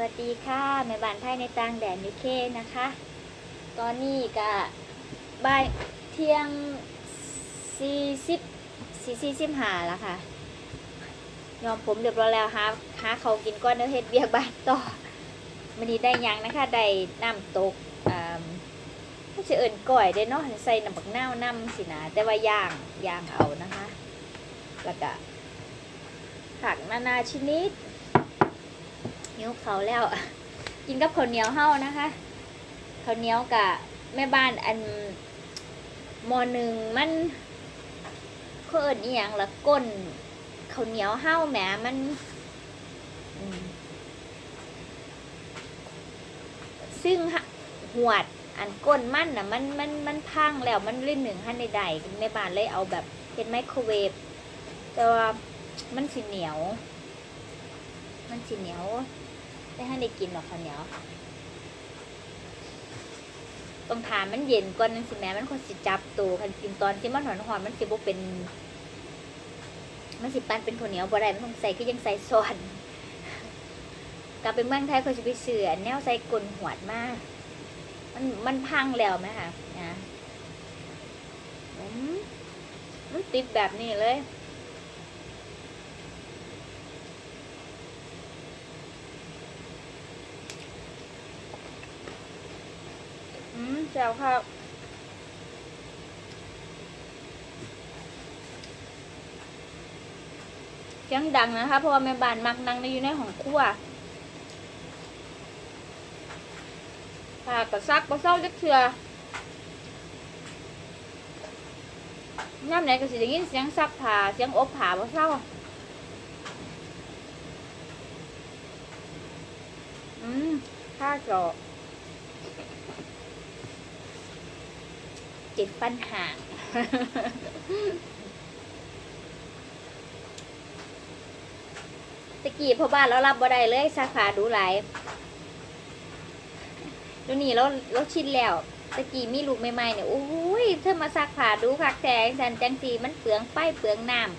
วัสดีค่ะแม่บ้านไทยในต่างแดนยูเคนะคะ ตอนนี้ก็บ่ายเที่ยงสี่สิบสี่สี่สิบห้าแล้วค่ะยอมผมเรียบร้อยแล้วหาหาเขากินก้อนเนื้อเฮ็ดเบียกบ้านต่อวันนี้ได้ยังนะคะได้น้ำตกอ่าก็จะเอิ่นก่อยได้เนาะใส่น้ำบักเน่าน้ำสินะแต่ว่าย่างย่างเอานะคะ แล้วก็ผักนานาชนิด หิวเขาแล้ว กินกับข้าวเหนียวเฮานะคะข้าวเหนียวกับแม่บ้านอันมอหนึ่งมันเขาเอิญอีหยังละก้นข้าวเหนียวเฮาแหมมันซึ่งหวดอันก้นมันน่ะมันมันมันพังแล้วมันลื่นหนึ่งขั้นใดๆแม่บ้านเลยเอาแบบเป็นไมโครเวฟแต่ว่ามันสีเหนียว มันสีเหนียว ไม่ให้ได้กินหรอกข้าวเหนียวต้องทานมันเย็นก่อนนั่นสิแม่มันคนสิจับตัวคันกินตอนที่มันหอนหอนมันสิบ่เป็น มันสิปั้นเป็นข้าวเหนียวบ่ได้มันต้องใส่ก็ยังใส่ซอนกลับไปเมืองไทยเขาจะไปเสือแนวใส่กลนหวดมาก มันมันพังแล้วไหมคะนะอืมมันติดแบบนี้เลย อืมแซวครับเสียงดังนะคะ เพราะว่าแม่บ้านมักนั่งในอยู่ในห้องครัวผ้ากระซักกระเซ้าจักเถื่อย่ำไหนก็สิได้ยินเสียงซักผ้าเสียงอบผ้าบ่เศร้าอืมผ้าเจาะ จิตปัญหาตะกี้พ่อบ้านเรารับบ่ได้เลยสาขาดูหลายดูนี่เราเราชินแล้วตะกี้มีลูกใหม่ๆเนี่ยโอ้ยเธอมาซักผ้าดูคักแทงสันจังสีมันเปลืองไฟเปลืองน้ำ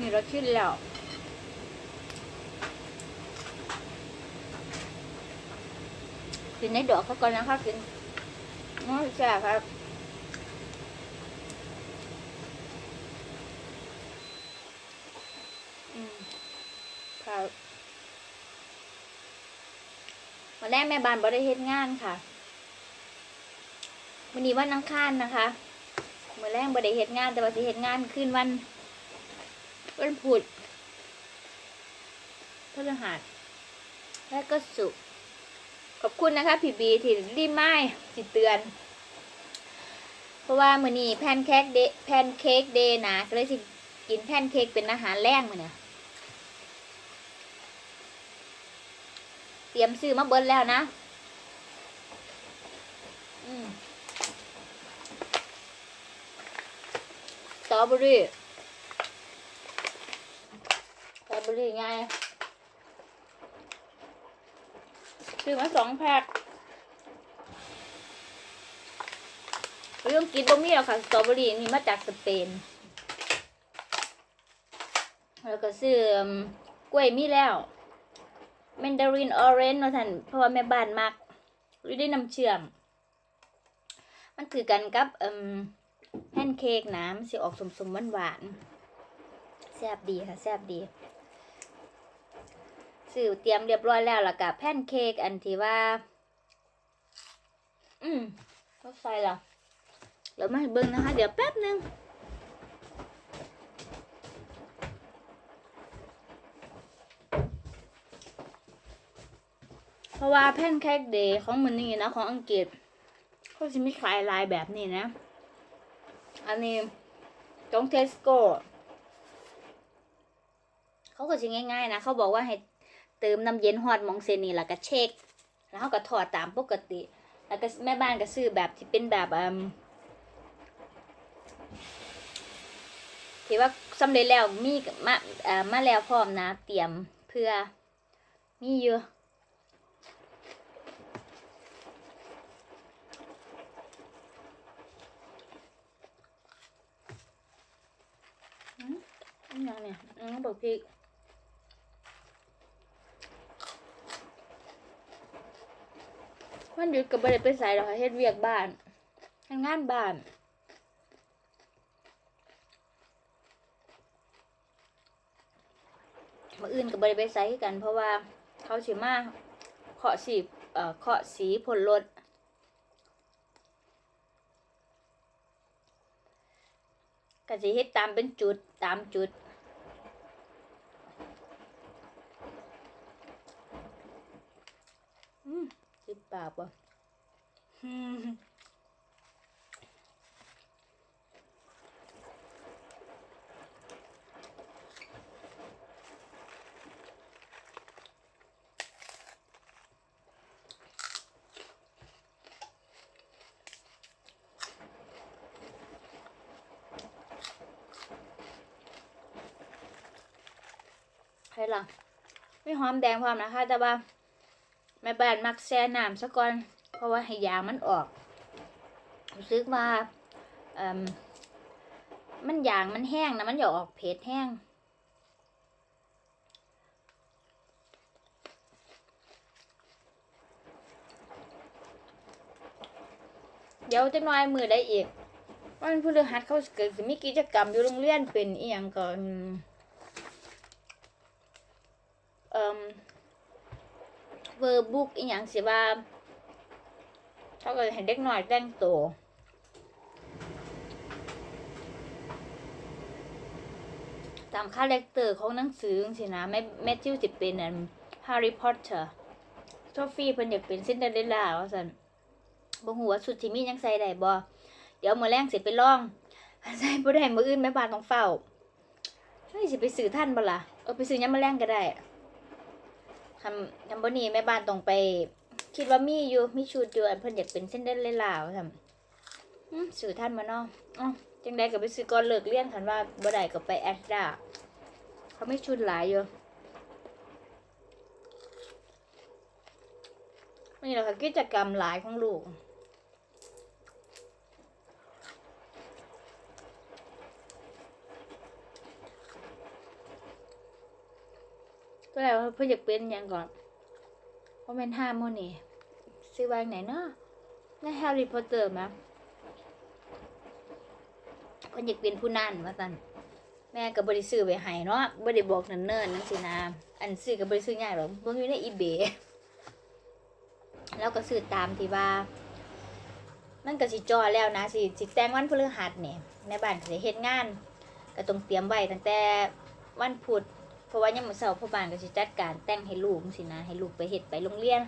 นี่เราชินแล้ว กินในดอกเขาก่อนนะคะกินน้อยแซ่บครับครับวันแรกแม่บ้านบ่ได้เฮ็ดงานค่ะวันนี้วันอังคารนะคะมื่อแรกบ่ได้เฮ็ดงาน แต่ว่าสิเฮ็ดงานขึ้นวันวันพุธพฤหัสและก็ศุกร์ ขอบคุณนะคะพี่บีที่รีบไม้สิเตือน เพราะว่ามื้อนี้แพนเค้กเดแพนเค้กเดย์นะก็เลยสิกินแพนเค้กเป็นอาหารแรงมื้อเนี่ยเตรียมซื้อมาเบิ้ลแล้วนะสตรอเบอรี่สตรอเบอรี่ไง ซื้อมาสองแพ็คเรื่องกินบ่มีหรอกค่ะสตรอเบอรี่นี่มาจากสเปน แล้วก็ซื้อกล้วยมีแล้วแมนดารินออเรนจ์เนาะท่านเพราะว่าแม่บ้านมักหรือได้น้ำเชื่อม มันคือกันกับแพนเค้กนะมันสิออกสมๆหวานๆแซ่บดีค่ะแซ่บดี สื่อเตรียมเรียบร้อยแล้วล้วกับแพนเค้กอันที่ว่า อืมก็ใส่แล้วเดี๋ยวมาเบิ่งนะคะ เดี๋ยวแป๊บหนึงเพราะว่าแพนเค้กเดย์ของมันนี่นะของอังกฤษเขาจะมีขายลายแบบนี้นะ อันนี้ตรงเทสโก้เขาก็จะง่ายๆนะ เขาบอกว่าให้ เติมน้ำเย็นฮอดมองเซนี่แล้วก็เช็ค แล้วเขาก็ถอดตามปกติ แล้วก็แม่บ้านก็ซื้อแบบที่เป็นแบบอืมที่ว่าสำเร็จแล้วมีมาอ่ามาแล้วพร้อมนะ เตรียมเพื่อมีเยอะอืมอย่างเนี้ยอืมบอกพี่ วันหยุดก็บ่ได้ไปใส่หรอกค่ะเฮ็ดเวียกบ้านทำงานบ้านมื่ออื่นก็บ่ได้ไปใส่คือกัน เพราะว่าเขาสิมาเคาะสีเอ่อเคาะสีผลรถก็สิเฮ็ดตามเป็นจุดตามจุด อืมสิบ ปากป่ะใครล่ะไม่หอมแดงพร้อมนะคะแต่ว่า แม่บ้านมักแช่น้ำซะก่อน เพราะว่าให้ยางมันออกรู้สึกว่ามมันยางมันแห้งนะมันอย่าออกเผ็ดแห้งเดี๋ยวจะน้อยมือได้อีกวันพฤหัสเขาเกิดมีกิจกรรมอยู่โรงเรียนเป็นอีหยังก่อนเอ่ม เวอร์บุ๊กอีหยังสิว่าเขาก็เห็นเด็กน้อยแต่งตัวตามคาแรคเตอร์ของหนังสือสินะแม่แมทธิวสิเป็นอันฮร์รี่พอตเตอร์โซฟี่เพิ่นอยากเป็นซินเดอเรลล่าว่าซั่นบ่ฮู้ว่าสุดที่มียังใส่ได้บ่เดี๋ยวมื้อแรงสิไปลองใส่บ่ได้มื้ออื่นแม่บ้านต้องเฝ้าเฮ้ยสิไปซื้อทันบ่ล่ะเออไปซื้อยามมื้อแรงก็ได้ ทำทำบนี้แม่บ้านต้องไป คิดว่ามีอยู่มีชุดอยู่อันเพิ่นอยากเป็นเส้นเดินเลยลาวทำสื่อท่านมาเนาะอ๋อจังได้กับไปซื้อก่อนเลิกเรียนคันว่าบ่ได้ก็ไปแอดด้าเขาไม่ชุดหลายอยู่นี่แหละค่ะกิจกรรมหลายของลูก ตัวไหนว่าเพื่ออยากเป็นหยังก่อนเพราะเป็นห้าโมนี่ซื้อวางไหนเนาะในแฮร์รี่พอตเตอร์มั้ยเพิ่นอยากเป็นผู้นั่นว่าซั่นแม่ก็บ่ได้ซื้อไว้ให้เนาะบ่ได้บอกเนิ่นๆจังซี่นะอันซื้อก็บ่ได้ซื้อง่ายหรอกเบิ่งอยู่ใน eBay แล้วก็ซื้อตามที่ว่า มันก็สิจอแล้วนะสิสิแต่งวันพฤหัสนี่แม่บ้านก็สิเฮ็ดงาน ก็ต้องเตรียมไว้ตั้งแต่วันพุธ เพราะว่ายามมื้อเช้าพ่อบ้านก็สิจัดการแต่งให้ลูกจังซี่นะ ให้ลูกไปเฮ็ดไปโรงเรียน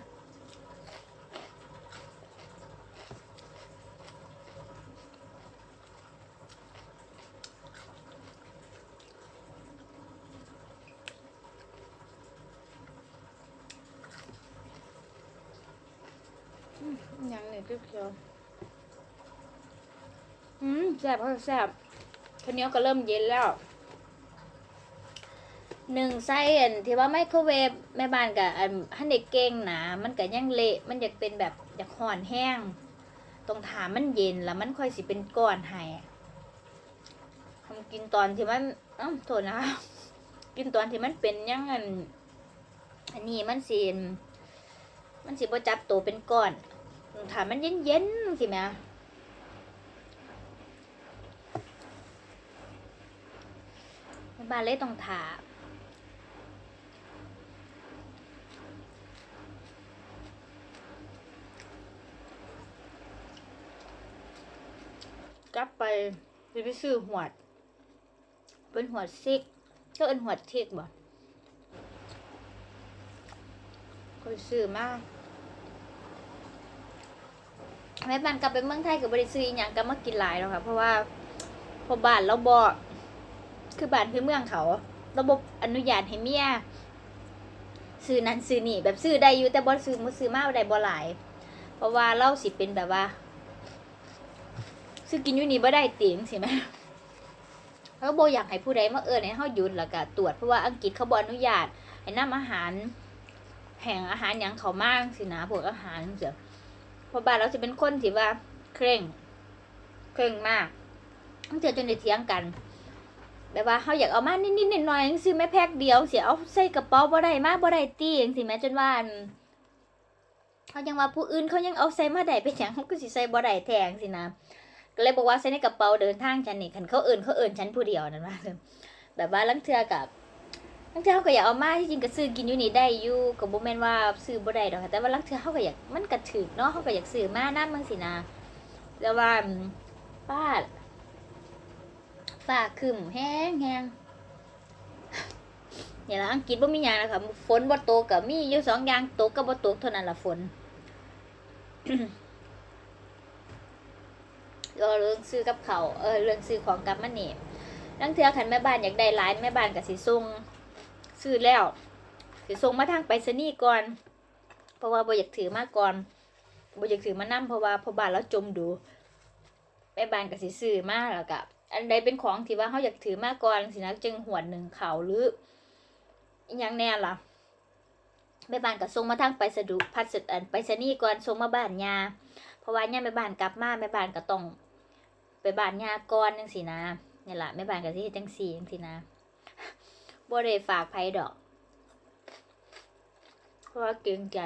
อืมยังเนี่ยเปรี้ยวๆอืมแซ่บก็แซ่บข้าวเหนียวก็เริ่มเย็นแล้ว หนึ่งไส้อันที่ว่าไมโครเวฟแม่บ้านกับอันฮันเด็กเก่งนามันก็ยังเละมันอยากเป็นแบบอยากห่อนแห้งตรงถามมันเย็นแล้วมันค่อยสิเป็นก้อนให้ทำกินตอนที่มันอ้าโทษนะคะกินตอนที่มันเป็นยังอันอันนี้มันสิมันสิบ่จับตัวเป็นก้อนถามมันเย็นๆสิแม่แม่บ้านเลยต้องถาม ไปสิไปซื้อหวด เป็นหวดซิกก็เอินหวดเทกบ่ก็ซื้อมากแม่บ้านกลับไปเมืองไทยกับบริซื้ออย่างก็มากินหลายแล้วค่ะ เพราะว่าพอบ้านเราบ่คือบ้านคือเมืองเขา ระบบอนุญาตให้เมียซื้อนั้นซื้อนี่แบบซื้อได้อยู่แต่บ่ซื้อมือซื้อมาได้บ่หลาย เพราะว่าเราสิเป็นแบบว่า ซื้อกินอยู่นี่บ่ได้ติงสิแม่เขาก็บ่อยากให้ผู้ใดมาเอิ้นให้เฮาหยุดแล้วก็ตรวจเพราะว่าอังกฤษเขาบอนุญาตให้นำอาหาร แห่งอาหารหยังเขามากสินะพวกอาหารเสียเพราะบ้านเราจะเป็นคนที่ว่า เคร่ง เคร่งมากตั้งแต่จนได้เถียงกันแบบว่าเขาอยากเอามานิดๆหน่อยๆจังซี่แม่แพ็คเดียวเสิเอาใส่กระเป๋าบ่ได้มากบ่ได้ตีจังซี่แม่จนว่าอันเขายังว่าผู้อื่นเขายังเอาใส่มาได้เป็นหยังเขาก็สิใส่บ่ได้แทงสินะ ก็เลยบอกว่าใส่ในกระเป๋าเดินทางฉันนี่คันเขาเอิ้นเขาเอิ้นฉันผู้เดียวนั่นว่าแบบว่าลังเทือกับลังเทือเขาก็อยากเอามาที่จริงก็ซื้อกินอยู่นี่ได้อยู่ก็บ่แมนว่าซื้อบ่ได้ดอกค่ะแต่ว่าลังเทือเขาก็อยากมันก็ถูกเนาะเขาก็อยากซื้อมาน้ำจังซี่นะแล้วว่าป้าฟ้าครึมแห้งแห้งเนี่ยละอังกฤษบ่มีหยังนะคะฝนบ่ตกกับมีอยู่สองอย่างตกกับบ่ตกเท่านั้นละฝน ก็เรื่องซื้อกับเขาเออเรื่องซื้อของกับมานี่ลังเทื่อคันแม่บ้านอยากได้หลายแม่บ้านก็สิส่งซื้อแล้วสิส่งมาทางไปรษณีย์ก่อน เพราะว่าบอยากถือมากก่อนบอยากถือมานํเพราะว่าพอบ้านเราจมดูแม่บ้านก็สิซื้อมาแล้วก็อันใดเป็นของที่ว่าเขาอยากถือมากก่อนสินะจึงหวนหนึ่งเขาหรือยังแน่ล่ะแม่บ้านก็ส่งมาทางไปสะดุพัดสุดอันไปรษณีย์ก่อนส่งมาบ้านยาเพราะว่าเนี่ยแม่บ้านกลับมาแม่บ้านก็ต้อง ไปบ้านยาก่อนจังสินะนี่แหละแม่บ้านก็สิเฮ็ดจังซี่จังสินะบ่ได้ฝากไผดอก เพราะเกรงใจ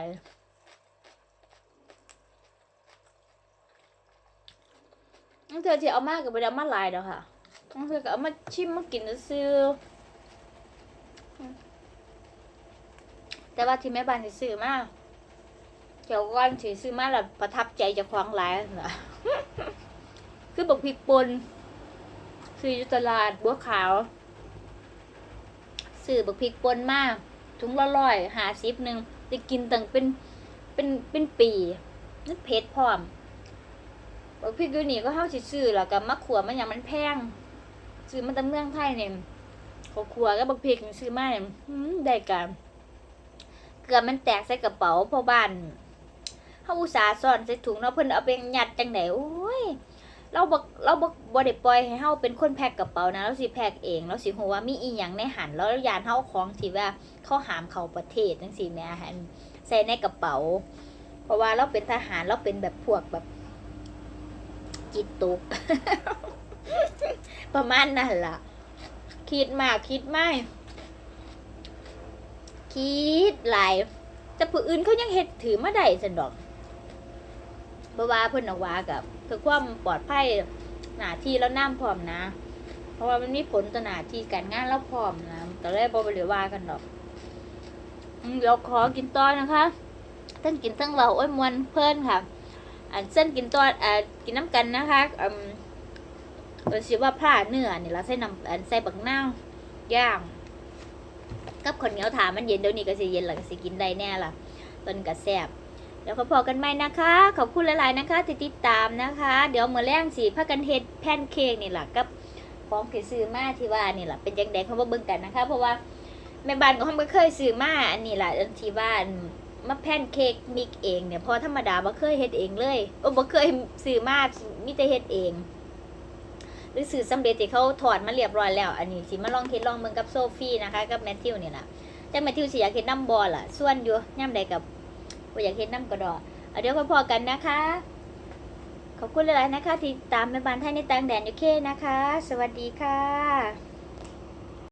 นั่นเธอที่เอามากกับไปเอามาลายดอกค่ะนั่นเธอก็เอามาชิมมากินซื้อแต่ว่าที่แม่บ้านสิซื้อมาเกี่ยวก้อนสิซื้อมาแล้วประทับใจจะคว้าของหลายเหรอ คือบักพริกป่นซื้ออยู่ตลาดบัวขาวซื้อบักพริกป่นมากถุงละร้อยหาสิบหนึ่งจะกินตั้งเป็นเป็นเป็นปีนึกเผ็ดพร้อมบักพริกยูนี่ก็เฮาสิซื้อแล้วก็มะขวมันหยังมันแพงซื้อมาแต่เมืองไทยเนี่ยเขาขัวก็บักพรินซื้อมาเนี่ยได้กันเกือบมันแตกใส่กระเป๋าพ่อบ้านเฮาอุตส่าห์ซ่อนใส่ถุงเนาะเพิ่นเอาไปยัดจังไดโอ้ย เราบ่เราบ่บ่ได้ปล่อยให้เฮาเป็นคนแพ็คกระเป๋านะเราสิแพ็คเองเราสิฮู้ว่ามีอีหยังในหันแล้วยานเฮาของที่ว่าเขาหามเข้าประเทศจังซี่แม่หันใส่ในกระเป๋า เพราะว่าเราเป็นทหารเราเป็นแบบพวกแบบจิตตกประมาณนั้นล่ะ คิดมากคิดไม่คิดหลายแต่ผู้อื่นเขายังเฮ็ดถือมาได้สันดอกเพราะว่าเพิ่นเอาว่ากับ เพื่อความปลอดภัยหน้าที่แล้วน้ำพร้อมนะ เพราะว่ามันมีผลต่อหน้าที่การงานแล้วพร้อมนะแต่แรกบ่ไปเหลือว่ากันดอกเดี๋ยวขอกินต่อนะคะทั้งกินทั้งเราโอ้ยมวนเพลินค่ะ อันเส้นกินตัวอ่ากินน้ำกันนะคะอืมเออชื่อว่าผ้าเนื้อนี่เราใส่น้ำอันใส่บักน่าย่างกับข้าวเหนียวถามมันเย็นเดี๋ยวนี้ก็สิเย็นหล่ะก็สิกินได้แน่ล่ะตอนก็แซบ ดี๋ยวขอพอกันใหมนะคะ ขอบคุณหลายๆนะคะที่ติดตามนะคะ เดี๋ยวเมื้อแรงสิพากันเฮ็ดแพนเค้กนี่แหละกับของที่ซื้อมาที่ว่านี่แหละเป็นจังได๋เขามาเบิ่งกันนะคะ เพราะว่าแม่บ้านของเขาบ่เคยซื้อมาอันนี้แหละอันที่ว่ามาแพนเค้กมิกเองเนี่ยพอธรรมดาบ่เคยเฮ็ดเองเลยโอ้บ่เคยซื้อมามีแต่เฮ็ดเอง หรือซื้อสำเร็จที่เขาถอดมาเรียบร้อยแล้ว อันนี้สิมาลองเฮ็ดลองเบิ่งกับโซฟี่นะคะ กับแมทธิวนี่ล่ะจังแมทธิวสิอยากเฮ็ดน้ำบอลล่ะส่วนอยู่ย่ำใดกับ บ่อยากเห็นน้ำกระดอกเอเดี๋ยวพอๆกันนะคะ ขอบคุณหลายๆนะคะ ที่ตามแม่บ้านไทยในต่างแดนยูเคนะคะ สวัสดีค่ะ